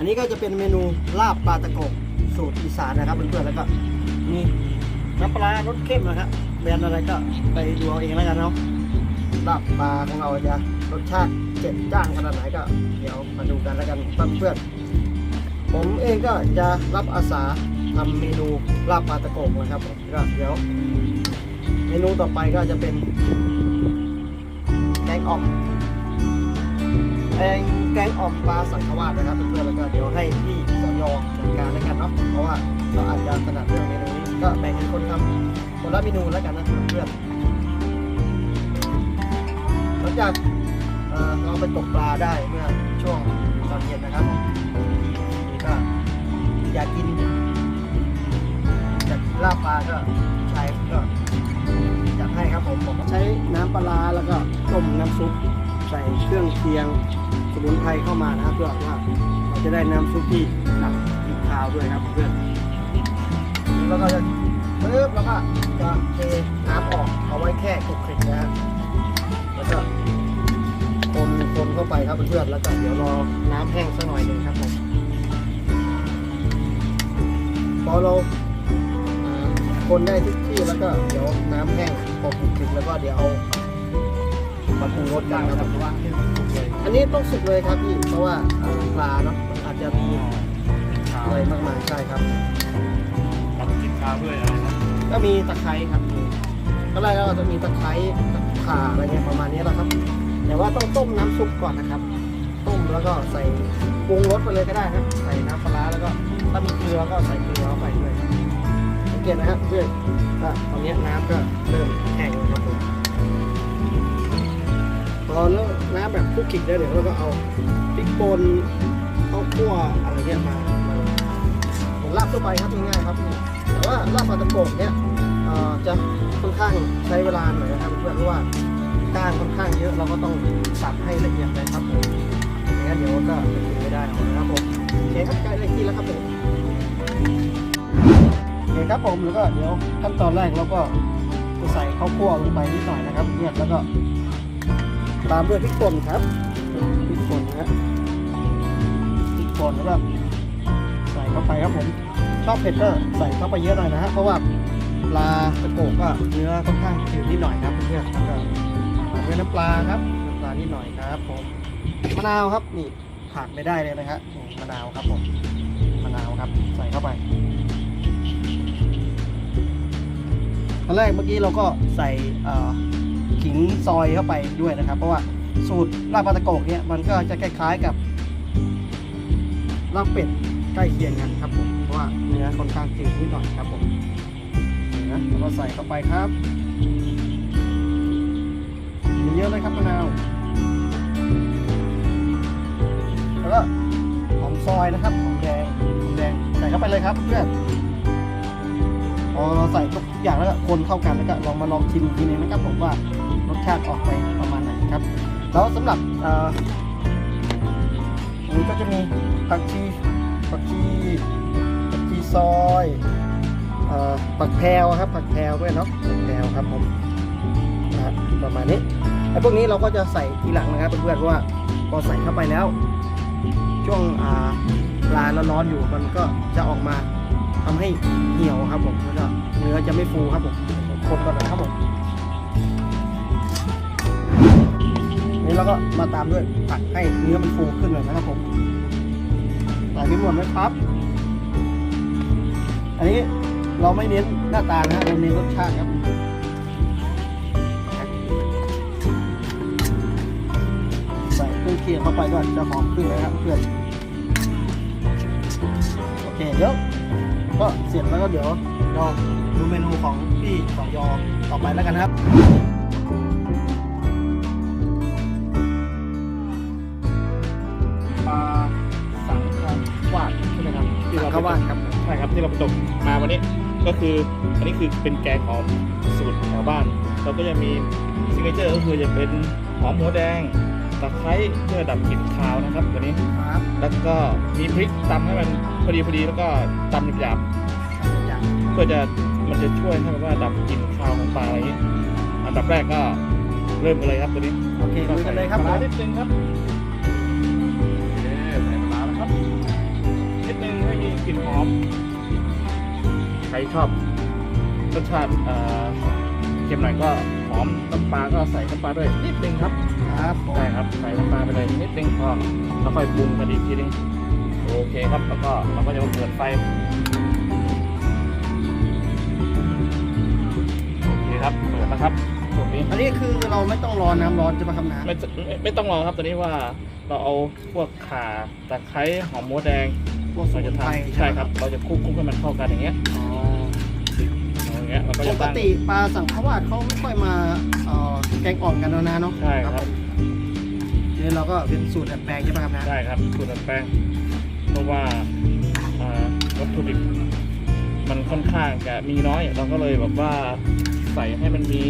อันนี้ก็จะเป็นเมนูลาบปลาตะกกสูตรอีสานนะครับเพื่อนๆแล้วก็มีน้ำปลารสเข้มนะครับแบรนด์อะไรก็ไปดูเอาเองแล้วกันเนาะลาบปลาของเราจะรสชาติเจ็ดจ้านขนาดไหนก็ เดี๋ยวมาดูกันแล้วกันเพื่อนๆผมเองก็จะรับอาสาทำเมนูลาบปลาตะกกนะครับก็เดี๋ยว เมนูต่อไปก็จะเป็นแกงอ่อม แกงแกงอ่อมปลาสังขวาสนะครับเพื่อนๆแล้วก็เดี๋ยวให้พี่สยอจัดการแล้วกันเนาะเพราะว่าเราอาจจะถนัดเรื่องเมนูนี้ก็แบ่งให้คนทำคนละเมนูแล้วกันนะเพื่อนหลังจากเอ่อเราไปตกปลาได้เมื่อช่วงตอนเย็นนะครับนี่ก็อยากกินอยากกินลาบปลาก็ใช้ก็จัดให้ครับผมผมใช้น้ำปลาแล้วก็ต้มน้ำซุป ใส่เครื่องเคียงสมุนไพรเข้ามานะครับเพื่อว่าเราจะได้น้ำซุปที่หนักกินคาวด้วยครับเพื่อนแล้วก็จะปึ๊บแล้วก็จะเทน้ำออกเอาไว้แค่คลุกคลิกนะฮะแล้วก็คนคนเข้าไปครับเพื่อนแล้วก็เดี๋ยวรอน้ำแห้งสักหน่อยหนึ่งครับผมพอเราคนได้ทุกที่แล้วก็เดี๋ยวน้ำแห้งพอคลุกคลิกแล้วก็เดี๋ยวเอา มาปรุงรสกันครับอันนี้ต้องสุกเลยครับพี่ เพราะว่าเอ่อปลาเนาะมันอาจจะมีอะไรมากมายใช่ครับกับกินข้าวด้วยนะครับก็มีตะไคร้ครับก็แรกเราจะมีตะไคร้ข่าอะไรเงี้ยประมาณนี้แหละครับ แต่ว่าต้องต้มน้ำซุปก่อนนะครับ ต้มแล้วก็ใส่ปรุงรสไปเลยก็ได้ครับใส่น้ำปลาร้าแล้วก็ถ้ามีเกลือก็ใส่เกลือเข้าไปด้วยครับสังเกตนะครับเพื่อนว่าตอนนี้น้ำก็เริ่มแห้งแล้วครับผม พอแล้วน้ำแบบคลุกคลิกแล้วเดี๋ยวเราก็เอาพริกป่นข้าวคั่วอะไรเงี้ยมามาผมลาบทั่วไปครับง่ายๆครับแต่ว่าลาบปลาตะโกกเนี่ยจะค่อนข้างใช้เวลาหน่อยนะครับเพื่อนเพราะว่าก้างค่อนข้างเยอะเราก็ต้องสับให้ละเอียดเลยครับผมไม่งั้นเดี๋ยวก็จะกินไม่ได้นะครับผมโอเคครับใกล้ได้ที่แล้วครับผมโอเคครับผมแล้วก็เดี๋ยวขั้นตอนแรกเราก็จะใส่ข้าวคั่วลงไปนิดหน่อยนะครับเนี่ยแล้วก็ ตามด้วยพริกป่นครับพริกป่นนะพริกป่นแล้วก็ใส่เข้าไปครับผมชอบเผ็ดก็ใส่เข้าไปเยอะหน่อยนะฮะเพราะว่าปลาตะโกกก็เนื้อค่อนข้างจืดนิดหน่อยครับเพื่อนๆแล้วก็ตามด้วยน้ำปลาครับน้ำปลานิดหน่อยครับผมมะนาวครับนี่ขาดไม่ได้เลยนะครับมะนาวครับผมมะนาวครับใส่เข้าไปตอนแรกเมื่อกี้เราก็ใส่เอ่อ ขิงซอยเข้าไปด้วยนะครับ เพราะว่าสูตรลาบปลาตะโกกเนี่ยมันก็จะคล้ายๆกับลาบเป็ดใกล้เคียงกันครับผมเพราะว่าเนื้อค่อนข้างจืดนิดหน่อยครับผมนะแล้วใส่เข้าไปครับเยอะเลยครับมะนาวแล้วก็หอมซอยนะครับหอมแดงหอมแดงใส่เข้าไปเลยครับเพื่อนพอเราใส่ทุกอย่างแล้วก็คนเข้ากันแล้วก็ลองมาลองชิมทีนึงนะครับผมว่า ชาติออกไปประมาณไหนครับ แล้วสำหรับเอ่ออันนี้ก็จะมีผักชีผักชีผักชีซอยอผักแพรวครับผักแพรวด้วยเนาะผักแพรวครับผมนะประมาณนี้ไอ้พวกนี้เราก็จะใส่ทีหลังนะครับเพื่อนๆเพราะว่าพอใส่เข้าไปแล้ว ช่วงอ่าปลาร้อนๆอยู่มันก็จะออกมาทำให้เหี่ยวครับผมแล้วก็เนื้อจะไม่ฟูครับผมคนก่อนนะครับผม นี่เราก็มาตามด้วยผัดให้เนื้อมันฟูขึ้นหน่อยนะครับผมใส่ไปหมดไหมครับ อันนี้เราไม่เน้นหน้าตานะฮะเราเน้นรสชาติครับใส่เครื่องเคียงเข้าไปก็จะหอมขึ้นเลยครับเพื่อนโอเคเดี๋ยวก็เสร็จแล้วก็เดี๋ยวเราดูเมนูของพี่สองยอต่อไปแล้วกันครับ ใช่ครับที่เราไปตกมาวันนี้ก็คืออันนี้คือเป็นแกงหอมสูตรแถวบ้าน เราก็จะมีซิกเนเจอร์ก็คือจะเป็นหอมหัวแดงตะไคร้เพื่อดับกลิ่นคาวนะครับตัวนี้ครับแล้วก็มีพริกตำให้มันพอดีพอดีแล้วก็ตำหยาบอย่างๆเพื่อจะมันจะช่วยให้แบบว่าดับกลิ่นคาวของปลาอะไรอย่างนี้อันดับแรกก็เริ่มกันเลยครับตัวนี้โอเคลุยกันเลยครับปลาร้านิดนึงครับโอเคใส่ปลาร้าแล้วครับอม ใครชอบรสชาติเอ่อเค็มหน่อยก็หอมน้ำปลาก็ใส่น้ำปลาด้วยนิดนึงครับครับผมใช่ครับใส่น้ำปลาไปเลยนิดนึงพอแล้วค่อยปรุงกันอีกทีนึงโอเคครับแล้วก็เราก็จะมาเปิดไฟโอเคครับเปิดแล้วครับตรงนี้อันนี้คือเราไม่ต้องรอน้ำร้อนจะมาทำน้ไม่ไม่ไม่ต้องรอครับตอนนี้ว่าเราเอาพวกข่าตะไคร้หอมหัวแดงำ พวกสเรามุจะนไพรทำใช่ครับ เราจะคลุกคลุกให้มันเข้ากันอย่างเงี้ยอ๋ออย่างเงี้ยเราก็ปจะกตั้งติปลาสังขวาดเขาไม่ค่อยมาเอ่อแกงอ่อมกันแล้วนะเนาะใช่ครับ ทีนี้เราก็เป็นสูตรดัดแปลงใช่ไหมครับนะใช่ครับสูตรดัดแปลงเพราะว่าอ่าวัตถุดิบมันค่อนข้างจะมีน้อย เราก็เลยแบบว่าใส่ให้มันมี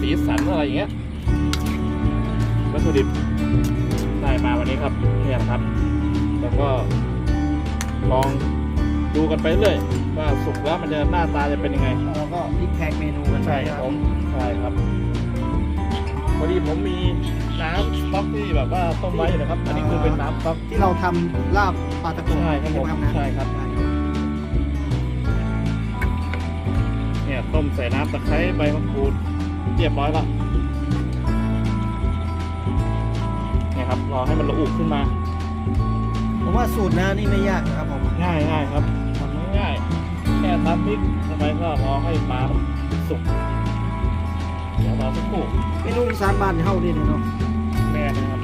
สีสันอะไรอย่างเงี้ยวัตถุดิบได้มาวันนี้ครับเนี่ยครับ แล้วก็ ลองดูกันไปเรื่อยว่าสุกแล้วมันจะหน้าตาจะเป็นยังไง เราก็พลิกแพลงเมนูกันไปใช่นะคครัรับบผมใช่ครับพอดีผมมีน้ำสต๊อกที่แบบว่าต้มไว้อยู่นะครับ อันนี้คือเป็นน้ำสต๊อก ที่เราทำลาบปลาตะโกใช่ครับผมไหนะใช่ครับ เนี่ยต้มใส่น้ำตะไคร้ใบมะกรูดเรียบร้อยแล้วเนี่ยครับรอให้มันระอุขึ้นมา ผมว่าสูตรน้านี่ไม่ยากนะครับผมง่ายง่ายครับทำง่ายๆแค่ทำพริกลงไปก็รอให้ปลาสุกเดี๋ยวรอสักครู่เมนูอีสานบ้านเฮานี่เนาะแม่นะครับ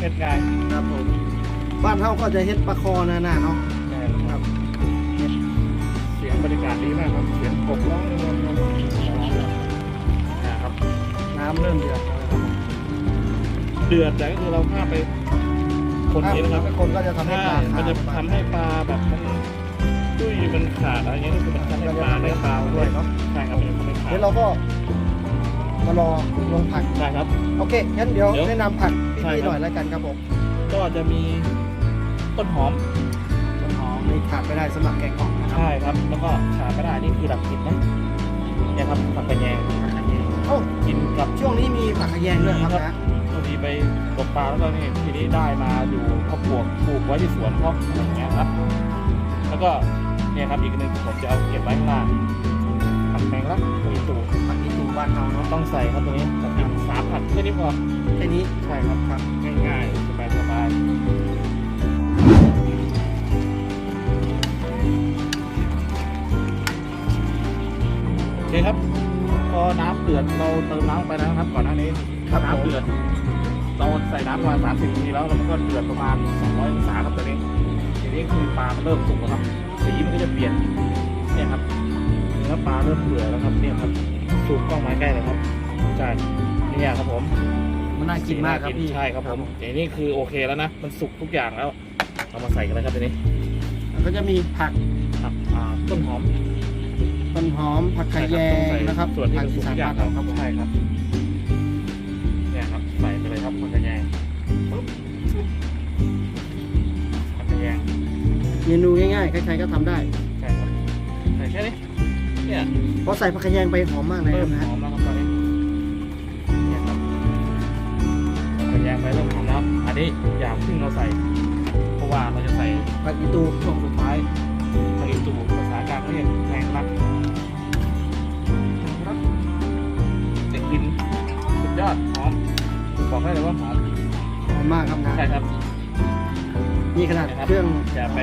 เฮ็ดง่ายครับผมบ้านเฮาก็จะเฮ็ดปลาคอหน้าๆเนาะแม่นะครับเสียงบรรยากาศดีมากครับเสียงกบร้องในเมืองนะครับน้ำเริ่มเดือดแล้วนะครับเดือดแต่ก็คือเราข้ามไป คนนี้นะครับถ้าคนก็จะทำให้ใช่ปลามันจะขาดทำให้ปลาแบบมันดุยมันขาดอะไรเงี้ยก็คือมันทำให้ปลาได้ปลาด้ด้ววยยเนาะใช่ครับมันจะทำให้ขาดเดี๋ยวเราก็มารอลงผักใช่ครับ โอเคงั้นเดี๋ยวเดี๋ยวแนะนำผักใช่พี่ครับๆหน่อยแล้วกันครับผมก็จะมีต้นหอมต้นหอมไม่ขาดไม่ได้สำหรับแกงอ่อมนะครับใช่ครับ แล้วก็ขาดไม่ได้นี่คือดับกลิ่นนะเนี่ยครับผักกระแยงเอ้ากินกับช่วงนี้มีผักขะแยงด้วยครับครับนะ พอดีไปตกปลาแล้วก็นี่ทีนี้ได้มาอยู่เขาปลูกปลูกไว้ที่สวนเขาอะไรอย่างเงี้ยครับ แล้วก็เนี่ยครับอีกอันหนึ่งผมจะเอาเก็บไว้ข้างล่างผัดแมงลักมีตูผักอีตูบ้านเฮาเนาะต้องใส่ครับตรงนี้ผัดอีกสามผัดแค่นี้พอแค่นี้ใช่ครับครับง่ายๆสบายสบายโอเคครับพอน้ำเดือดเราเติมน้ำไปแล้วนะครับก่อนหน้านี้ ครับผมน้ำเดือดเราใส่น้ำประมาณ30นาทีแล้วแล้วมันก็เดือดประมาณ200องศาครับตอนนี้ทีนี้คือปลามันเริ่มสุกแล้วครับสีมันก็จะเปลี่ยนเนี่ยครับเนื้อปลาเริ่มเปื่อยแล้วครับเนี่ยครับสูบกล้องไม้ใกล้เลยครับใช่เนี่ยครับผมมันน่ากินมากครับพี่ใช่ครับผมทีนี้คือโอเคแล้วนะมันสุกทุกอย่างแล้วเรามาใส่กันเลยครับทีนี้แล้วก็จะมีผักผักอ่าต้นหอมต้นหอมผักขะแยงใช่นะครับส่วนที่ผัมันอีสุกสาทุนกอย่าบ้างนครับเราครับผมใช่ครับเนี่ย ครับใส่ไปเลยครับผักกระแยงปึ๊บผักกระแยงเมนูง่ายๆ ใครๆก็ทำได้ ใช่ครับใส่แค่นี้เนี่ยพอใส่ผักขะแยงไปหอมมากเลยคเริ่รัมบนะหอมแล้วครับตอนนี้เนี่ยครับผักกระแยงไปเริ่มหอมแล้วอันนี้อย่าเพิ่งเราใส่ เพราะว่าเราจะใส่ ผักอีตู ช่วงสุดท้ายทางอิตูภาษากลางเรียกแมงลัก บอกได้เลยว่าหอมหอมมากครับนะใช่ครับนี่ขนาดนะครับเครื่องอย่าไป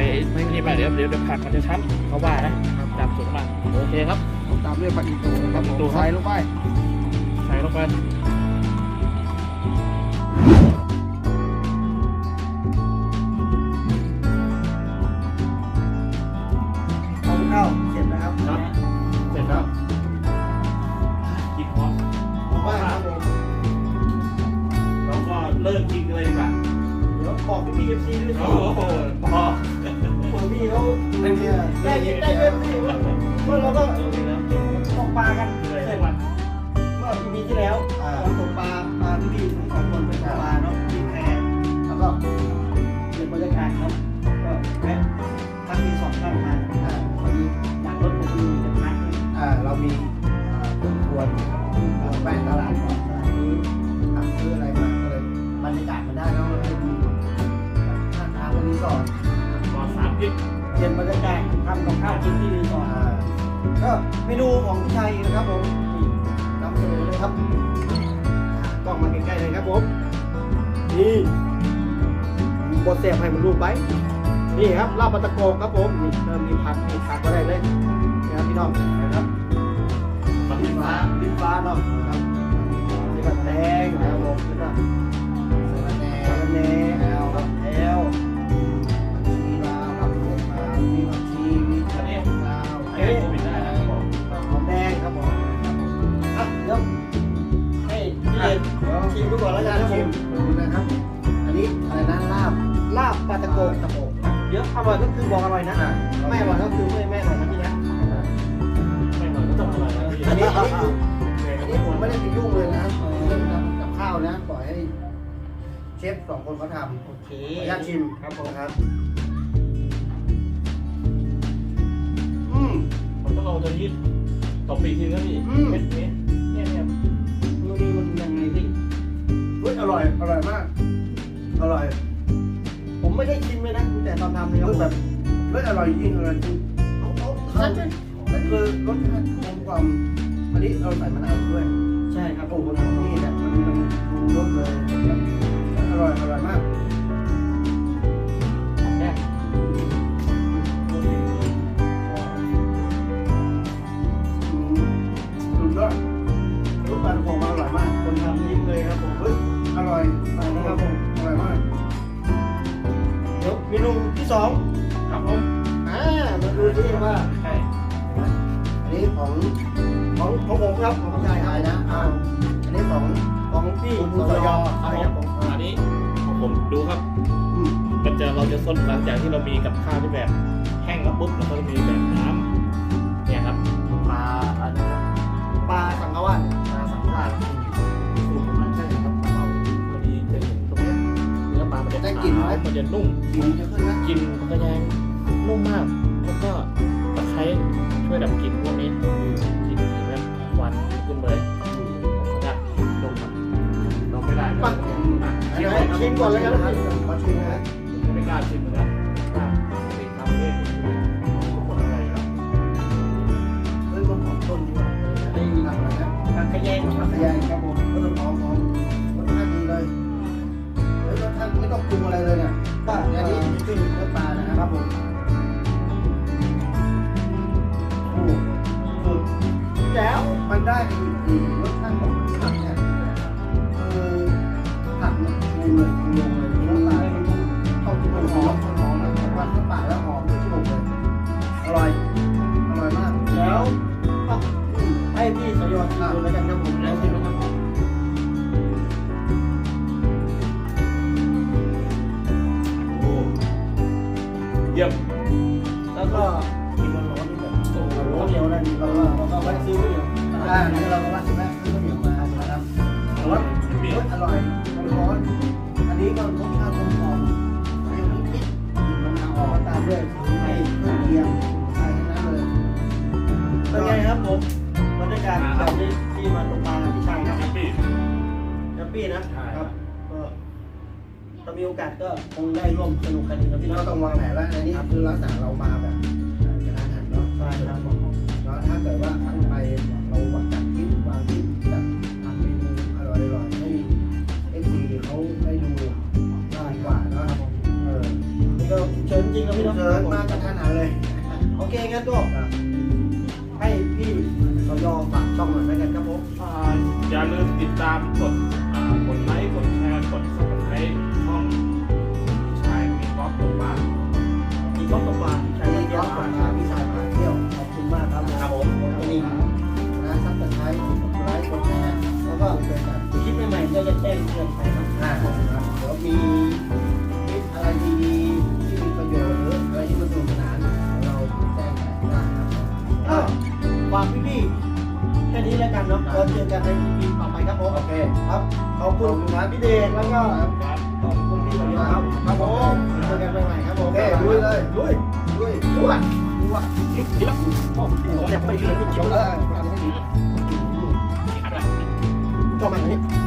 นี่ไปเดี๋ยวเดี๋ยวเดี๋ยวผักมันจะช้ำเขาว่านะจับสุดมาโอเคครับตามด้วยผักอีตูนะครับผผักอีตูมครับใส่ลงไปใส่ลงไป มีอ่าเครื่องครัวอ่าแวะตลาดก่อนตลาดนี้ทำซื้ออะไรมาก็เลยบรรยากาศมันได้แล้วมันก็ดีข้างทางรีสอร์ทก่อนสามทิศเย็นบรรยากาศทำกาแฟมนูของพี่ชัยนะครับผมนำเสนอเลยครับกล้องมาใกล้ๆเลยครับผมนี่บดเสียบให้มันรูปไว้นี่ครับลาบปลาตะโกครับผมนี่เริ่มมีผักมีผักก็ได้เลยนี่ครับพี่น้องนะครับ ฟ้าลิ้นฟ้าเนาะครับนี่ก็แดงนะครับผมแล้วก็สารแหน่สาระแหน่แอลครับแอลชีลาวครับผมมามีผักชีมีอันนี้ลาวให้โควิดได้นะครับผมหอมแดงครับผมอะเดี๋ยวให้พี่เอกชิมดูก่อนแล้วกันครับผชิมมดูนะครับ อันนี้อะไรนะลาบลาบปลาตะโกตะโกเดี๋ยวอร่อยก็คือบอกอร่อยนะไม่อร่อยก็คือไม่ไม่อร่อยนะพี่ อันนี้อันนี้อันนี้ผมไม่ได้ไปยุ่งเลยนะเรื่องทำกับข้าวนะปล่อยให้เชฟสองคนเขาทำโอเคขออนุญาตชิมครับผมครับ อืมมันต้องเอาตัวนี้ต่อปีทีนะพี่เม็ดนี้เนี่ยเนี่ยดูนี่มันยังไงพี่เฮ้ยอร่อยอร่อยมาก อร่อย ผมไม่ได้ชิมเลยนะแต่ตอนทำเลยครับคือผมแบบเฮ้ยอร่อยจริงอร่อยจริงเอาเอานั่น นั่นคือรสชาติกลมกล่อมอันนี้เราใส่มะนาวด้วย ใช่ครับผโอ้มโหนี่เนี่ยมันมันรสเลยนะครับอร่อยอร่อยมากแค่อืมสุดยอดรสปลาของมาอร่อยมาก คนทำยิ้มเลยครับผมเฮ้ยอร่อยอร่อยนะครับผมอร่อยมากเดี๋ยวเมนูที่สองครับผมอ่ามาดูที่ว่าใช่อั นนี้ของของของผมครับของพี่ชายคชารับยนะอ่าอันนี้ของของพี่คุณสสยยใช่ครับผมอันนี้ของผมดูครับอืมมันจะเราจะซดหลังจากที่เรามีกับข้าวที่แบบแห้งแล้วปุ๊บเราก็จะมีแบบน้ำเนี่ยครับปลาอันนี้นะปลาสังกะวาดปลาสังขารสูตรของมันใช่ครับของเราพอดีจะเห็นตรงเนี้ยเนื้อปลามันจะได้กลิ่นไหมขาวมันจะนุ่มกลิ่นจะขึ้นนะกลิ่นมันก็ยังนุ่มมากแล้วก็ตะไคร้ช่ วยดับกลิ่นพวกนี้กลิ่นแบบควันขึ้นเลยผมก็จะลงครับลงไม่ได้ปักอะชิมก่อนชิมก่อนเลยกันนะครับขอชิมนะไม่กล้าชิมเหมือนกันว่าปกติทำเองทุกคนอะไรครับเฮ้ยมันหอมต้นดีว่ะได้ทำอะไรนะผักขยงผักขยายครับผมก็ต้องหอมหอมรสชาติดีเลยเฮ้ยรสชาติไม่ต้องปรุงอะไรเลยเนี่ยก็อันนี้ขึ้นรสปลานะครับผม มันได้อีกอีกรสชาติของผักเนี่ยเออผักมันปรุงเลยงงเลยน้ำตายมันเข้าจมูกหอมหอมแล้ว่าเข้าปากแล้วหอมจมูกเลยอร่อยอร่อยมากแล้วให้พี่สยองชิมดูแล้วกันครับผม อ่าเดี๋ยวเราก็ว่าใช่ไหมซื้อข้าวเหนียวมานะครับแต่ว่ามีรสอร่อยร้อนอันนี้ก็รสชาติกลมกล่อมเปรี้ยวนิดๆกลิ่นมะนาวออกตามด้วยไอ้เครื่องเคียงใส่ทั้งนั้นเลยเป็นไงครับผมบรรยากาศแบบนี้ที่มาตกปลาพี่ชัยครับแฮปปี้แฮปปี้นะใช่ครับก็ถ้ามีโอกาสก็คงได้ร่วมสนุกกันนะพี่พี่น้องต้องวางแผนแล้วอันนี้คือลักษณะเรามาแบบกระทันหันเนาะใช่ครับผมแล้วถ้าเกิดว่าครั้งไป เราวางจัดทริปวางทริปจัดทำเมนูอร่อยๆให้เอฟซีเขาได้ดูได้กว่าเนาะเออนี่ก็เชิญจริงนะพี่น้องเชิญมากระทันหันเลย โอเคงั้นก็ให้พี่สยอฝากช่องหน่อยแล้วกันครับผมอ่าอย่าลืมติดตามกดอ่ากดไลค์กดแชร์กด subscribe ช่องชายมีก๊อฟตกปลามีก้อนตกปลาพี่ชัยมีมาเที่ก็ยวผ่าผ่านนมาพี่ชายพา ก็ช่วยกันคลิปใหม่ๆก็จะแจ้งเตือนไปครับอ่าครับเดี๋ยวมีคลิปอะไรดีๆที่มีประโยชน์หรืออะไรที่มันสนุกสนานเราแจ้งไปได้ครับก็ฝากพี่ๆแค่นี้แล้วกันเนาะเราเจอกันใน EP ต่อไปครับผมโอเคครับขอบคุณพี่เดชแล้วก็ขอบคุณพี่สมยศครับครับผมเจอกันใหม่ๆครับผมโอเคลุยเลยลุยลุยลุยลุยทีละโอ้โหอยากไปเลยพี่จเจียวบเลเลยยก็มาอันนี้อันนี้ผมบอกผมบ อกนี่